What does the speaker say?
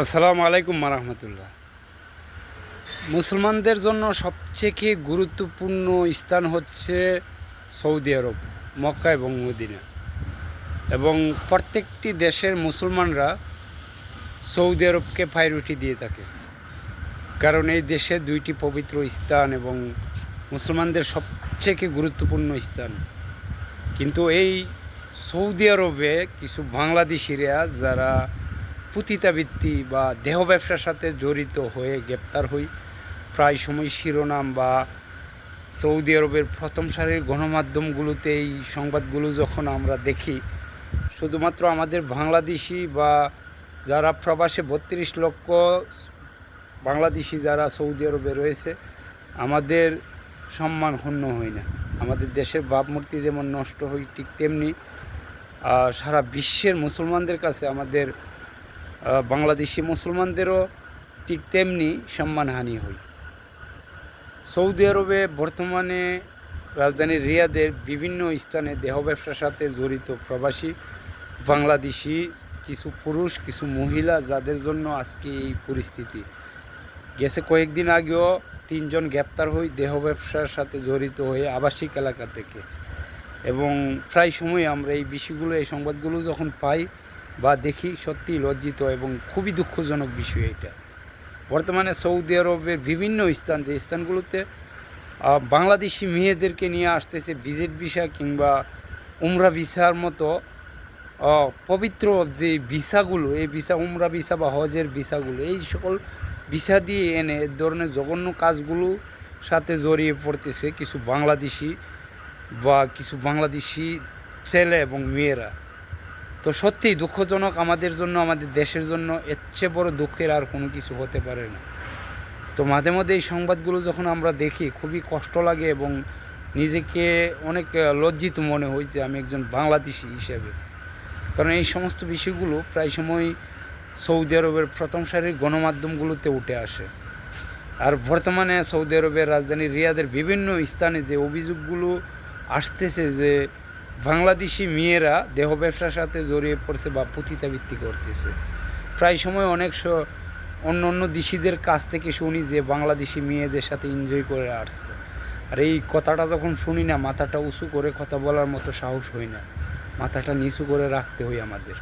আসসালামু আলাইকুম রহমতুল্লাহ মুসলমানদের জন্য সবথেকে গুরুত্বপূর্ণ স্থান হচ্ছে সৌদি আরব, মক্কা এবং মদিনা। এবং প্রত্যেকটি দেশের মুসলমানরা সৌদি আরবকে প্রায়োরিটি দিয়ে থাকে। কারণ এই দেশে দুইটি পবিত্র স্থান এবং মুসলমানদের সবথেকে গুরুত্বপূর্ণ স্থান। কিন্তু এই সৌদি আরবে কিছু বাংলাদেশিরা যারা পুতিতাবৃত্তি বা দেহ ব্যবসার সাথে জড়িত হয়ে গ্রেপ্তার হই। প্রায় সময় শিরোনাম বা সৌদি আরবের প্রথম সারির গণমাধ্যমগুলোতে এই সংবাদগুলো যখন আমরা দেখি, শুধুমাত্র আমাদের বাংলাদেশি বা যারা প্রবাসে বত্রিশ লক্ষ বাংলাদেশি যারা সৌদি আরবে রয়েছে, আমাদের সম্মান ক্ষুণ্ণ হয় না। আমাদের দেশের ভাবমূর্তি যেমন নষ্ট হয় ঠিক তেমনি সারা বিশ্বের মুসলমানদের কাছে আমাদের বাংলাদেশি মুসলমানদেরও ঠিক তেমনি সম্মানহানি হয়। সৌদি আরবে বর্তমানে রাজধানী রিয়াদের বিভিন্ন স্থানে দেহ ব্যবসার সাথে জড়িত প্রবাসী বাংলাদেশি কিছু পুরুষ, কিছু মহিলা যাদের জন্য আজকে এই পরিস্থিতি। গেছে কয়েকদিন আগেও তিনজন গ্রেপ্তার হই দেহ ব্যবসার সাথে জড়িত হয়ে আবাসিক এলাকা থেকে। এবং প্রায় সময় আমরা এই বিষয়গুলো, এই সংবাদগুলো যখন পাই বা দেখি সত্যি লজ্জিত এবং খুবই দুঃখজনক বিষয় এটা। বর্তমানে সৌদি আরবের বিভিন্ন স্থান, যে স্থানগুলোতে বাংলাদেশি মেয়েদেরকে নিয়ে আসতেছে ভিজিট ভিসা কিংবা উমরা ভিসার মতো পবিত্র যে ভিসাগুলো, এই ভিসা, উমরা ভিসা বা হজের ভিসাগুলো, এই সকল ভিসা দিয়ে এনে এ ধরনের জঘন্য কাজগুলো সাথে জড়িয়ে পড়তেছে কিছু বাংলাদেশি বা কিছু বাংলাদেশি ছেলে এবং মেয়েরা। তো সত্যিই দুঃখজনক আমাদের জন্য, আমাদের দেশের জন্য এর চেয়ে বড় দুঃখের আর কোনো কিছু হতে পারে না। তো মাঝে মাঝে এই সংবাদগুলো যখন আমরা দেখি, খুবই কষ্ট লাগে এবং নিজেকে অনেক লজ্জিত মনে হয় যে আমি একজন বাংলাদেশি হিসেবে। কারণ এই সমস্ত বিষয়গুলো প্রায় সময় সৌদি আরবের প্রথম সারির গণমাধ্যমগুলোতে উঠে আসে। আর বর্তমানে সৌদি আরবের রাজধানী রিয়াদের বিভিন্ন স্থানে যে অভিযোগগুলো আসতেছে যে বাংলাদেশি মেয়েরা দেহ ব্যবসার সাথে জড়িয়ে পড়ছে বা পতিতাবৃত্তি করতেছে। প্রায় সময় অনেক অন্য অন্য দেশিদের কাছ থেকে শুনি যে বাংলাদেশি মেয়েদের সাথে এনজয় করে আসছে। আর এই কথাটা যখন শুনি না, মাথাটা উঁচু করে কথা বলার মতো সাহস হয় না। মাথাটা নিচু করে রাখতে হই আমাদের।